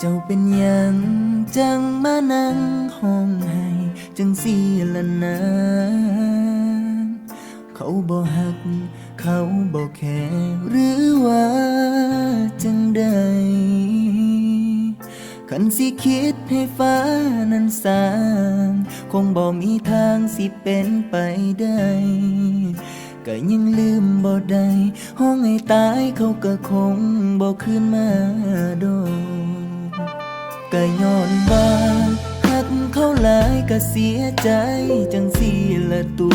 เจ้าเป็นยังจังมานั่งห้องให้จังสีละนะเขาบ่หัก เขาบ่แค่หรือว่าจังใดคันสิคิดให้ฟ้านั้นสร้าง คงบ่มีทางสิเป็นไปได้ก็ยังลืมบ่ได้ห้องให้ตายเขาก็คงบ่คืนมาโดนก็ ย้อนว่าหักเขาหลายก็เสียใจจังสีละตู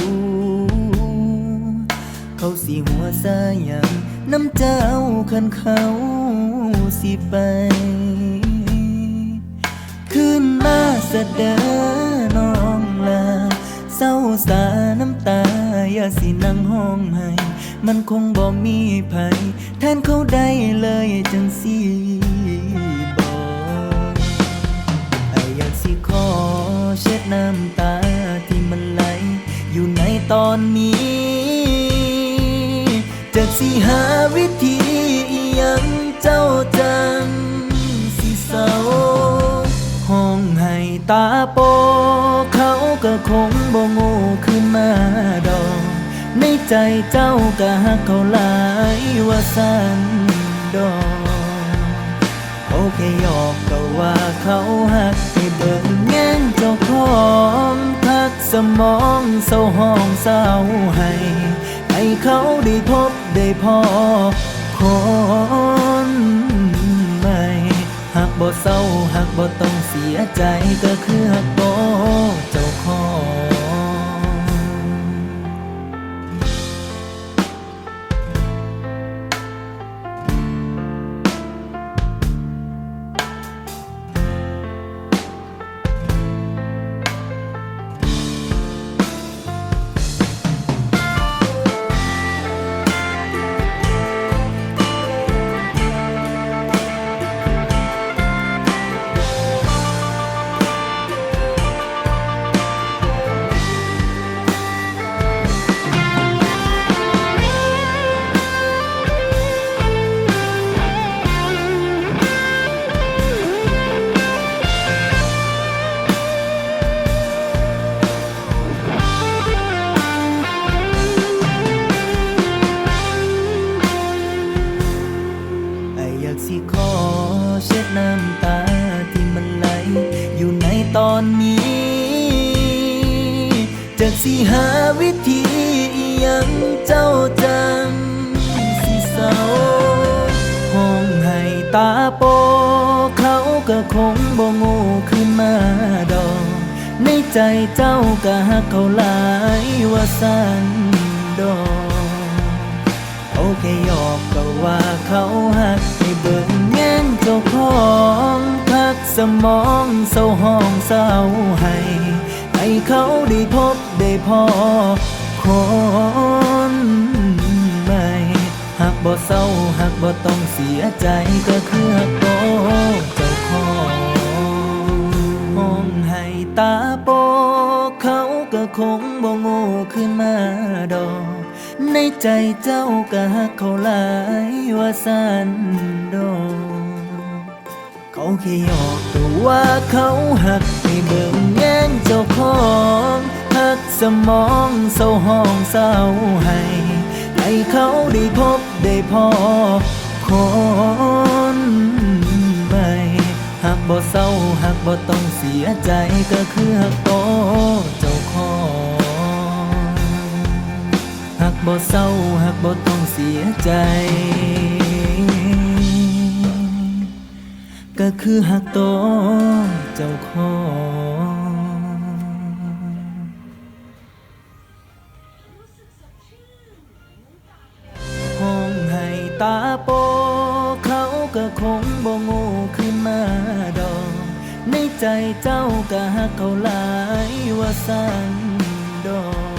เขาสิหัวซาอย่างน้ำเจ้าคันเขาสิไปขึ้นมาเสดอน้องลาเศร้าสาน้ำตาอย่าสินั่งห้องให้ มันคงบ่มีภัยแทนเขาได้เลยจังสิ สิขอเช็ดน้ำตาที่มันไหล อยู่ในตอนนี้จากสิหาวิธียังเจ้าจัง สิเศร้าห้องให้ตาโป เขาก็คงบ่โง่ขึ้นมาดอก ในใจเจ้าก็หักเขาหลายว่าสันดอก แค่หยอกก็ว่าเขาหักให้เบิ่งแง่งเจ้าของพักสมองเศร้าห้องเศร้าให้ให้เขาได้พบได้พอคนใหม่หากบ่เศร้าหากบ่ต้องเสียใจก็คือหักบ่เจ้า อยากสิขอเช็ดน้ำตาที่มันไหล อยู่ในตอนนี้จากสิหาวิธียังเจ้าจังสิเศร้าห้องให้ตาโปเขาก็คงบ่โง่ขึ้นมาดอกในใจเจ้าก็หักเขาหลายว่าสันดอกเขาแค่หยอกก็ว่าเขาหัก สมองเศร้าห้องเศร้าให้ให้เขาได้พบได้พอคนใหม่หากบ่เศร้าหากบ่ต้องเสียใจก็คือหักบ่เจ้าของห้องให้ตาโปเขาก็คงบ่โง่ขึ้นมาดอกในใจเจ้าก็หักเขาหลายว่าสันดอก เขาแค่หยอกตัวว่าเขาหักให้เบิ่งแง่งเจ้าของหักสมองเศร้าห้องเศร้าให้ให้เขาได้พบได้พอคนใหม่หากบ่เศร้าหากบ่ต้องเสียใจก็คือหักโตเจ้าของหากบ่เศร้าหากบ่ต้องเสียใจ ก็คือหักโตเจ้าของห้องให้ตาโป เขาก็คงบ่โง่ขึ้นมาดอก ในใจเจ้าก็หักเขาหลายว่าสันดอก